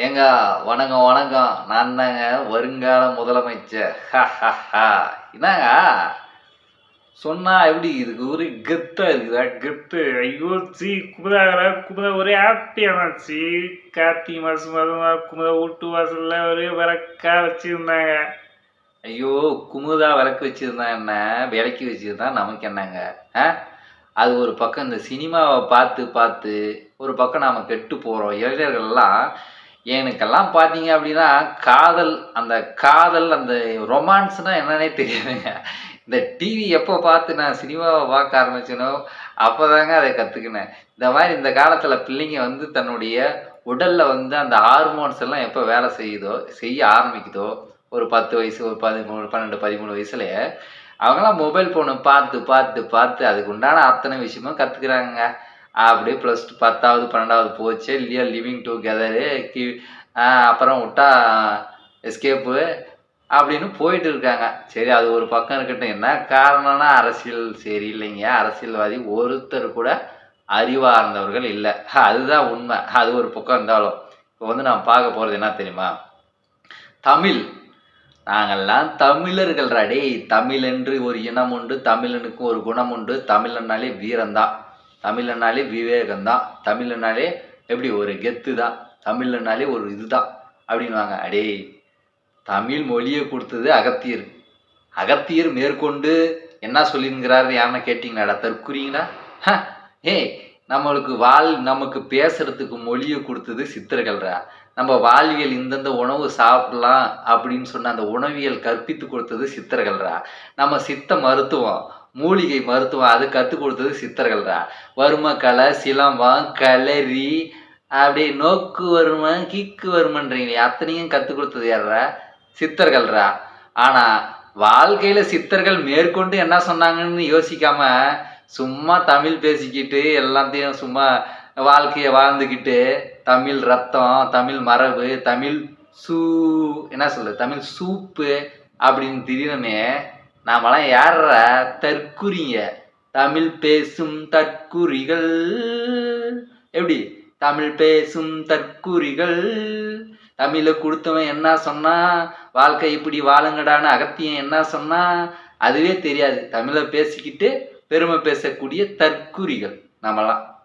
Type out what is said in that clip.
ஏங்க வணக்கம் வணக்கம். நான் தாங்க வருங்கால முதலமைச்சர். என்னங்க சொன்னா எப்படி இதுக்கு ஒரு கெத்தா இருக்குதா? கெத்து. ஐயோ சி குமுதாகிற குமுதா ஒரே ஹாப்பியானாச்சு கார்த்திகை மாசம் மாதமா குமுதா வீட்டு வாசல்ல ஒரே விளக்கா வச்சிருந்தாங்க. ஐயோ குமுதா விளக்கு வச்சிருந்தா என்ன? விளக்கி வச்சிருந்தா நமக்கு என்னங்க? ஆ? அது ஒரு பக்கம் இந்த சினிமாவை பார்த்து பார்த்து ஒரு பக்கம் நாம் கெட்டு போகிறோம் இளைஞர்கள்லாம் எனக்கெல்லாம் பார்த்தீங்க அப்படின்னா காதல் அந்த காதல் அந்த ரொமான்ஸ்னால் என்னன்னே தெரியாதுங்க. இந்த டிவி எப்போ பார்த்து நான் சினிமாவை பார்க்க ஆரம்பிச்சேனோ அப்போ தாங்க அதை கற்றுக்கினேன் இந்த மாதிரி இந்த காலத்தில் பிள்ளைங்க வந்து தன்னுடைய உடலில் வந்து அந்த ஹார்மோன்ஸ் எல்லாம் எப்போ வேலை செய்யுதோ செய்ய ஆரம்பிக்குதோ ஒரு பத்து வயசு ஒரு பதிமூணு பன்னெண்டு பதிமூணு வயசுலேயே அவங்களாம் மொபைல் ஃபோனை பார்த்து பார்த்து பார்த்து அதுக்கு உண்டான அத்தனை விஷயமும் கற்றுக்குறாங்க அப்படியே ப்ளஸ் டூ பத்தாவது பன்னெண்டாவது போச்சு. இல்லையா? லிவிங் டுகெதரு கி அப்புறம் விட்டா எஸ்கேப்பு அப்படின்னு போயிட்டு இருக்காங்க. சரி அது ஒரு பக்கம் இருக்கட்டும். என்ன காரணம்னா அரசியல் சரியில்லைங்க. அரசியல்வாதி ஒருத்தர் கூட அறிவார்ந்தவர்கள் இல்லை. அதுதான் உண்மை. அது ஒரு பக்கம் இருந்தாலும். இப்போ வந்து நான் பார்க்க போகிறது என்ன தெரியுமா? தமிழ். நாங்கள்லாம் தமிழர்கள்டா டேய். தமிழ் என்று ஒரு இனம் உண்டு தமிழனுக்கு ஒரு குணம் உண்டு. தமிழனாலே வீரம்தான். தமிழனாலே விவேகம்தான். தமிழனாலே எப்படி ஒரு கெத்து தான் தமிழனாலே ஒரு இதுதான் அப்படின்வாங்க அடேய் தமிழ் மொழியை கொடுத்தது அகத்தியர். அகத்தியர் மேற்கொண்டு என்ன சொல்லியிருக்கிறாரு யாருன்னா கேட்டிங்களாடா? தற்குறீங்களா ஹ, ஏய் நம்மளுக்கு வாழ் நமக்கு பேசுறதுக்கு மொழியை கொடுத்தது சித்தர்கள்ரா. நம்ம வாழ்வியல் இந்தந்த உணவு சாப்பிடலாம் அப்படின்னு சொன்ன அந்த உணவியல் கற்பித்து கொடுத்தது சித்தர்கள்ரா. நம்ம சித்த மருத்துவம் மூலிகை மருத்துவம் அது கற்றுக் கொடுத்தது சித்தர்கள்டா. வறும கலை சிலம்பம் களரி அப்படி நோக்கு வருமன் கீக்கு வருமன்றீங்களே அத்தனையும் கற்றுக் கொடுத்தது யாரா சித்தர்கள்ரா ஆனால் வாழ்க்கையில் சித்தர்கள் மேற்கொண்டு என்ன சொன்னாங்கன்னு யோசிக்காம சும்மா தமிழ் பேசிக்கிட்டு எல்லாத்தையும் சும்மா வாழ்க்கையை வாழ்ந்துக்கிட்டு தமிழ் ரத்தம் தமிழ் மரபு தமிழ் சூ என்ன சொல்றது? தமிழ் சூப்பு அப்படின்னு திடீர்னு நாமெல்லாம் யார தற்குறிங்க தமிழ் பேசும் தற்குறிகள். எப்படி? தமிழ் பேசும் தற்குறிகள். தமிழை கொடுத்தவன் என்ன சொன்னா? வாழ்க்கை இப்படி வாழுங்கடான்னு அகத்தியன் என்ன சொன்னா? அதுவே தெரியாது. தமிழை பேசிக்கிட்டு பெருமை பேசக்கூடிய தற்குறிகள் நம்மளாம்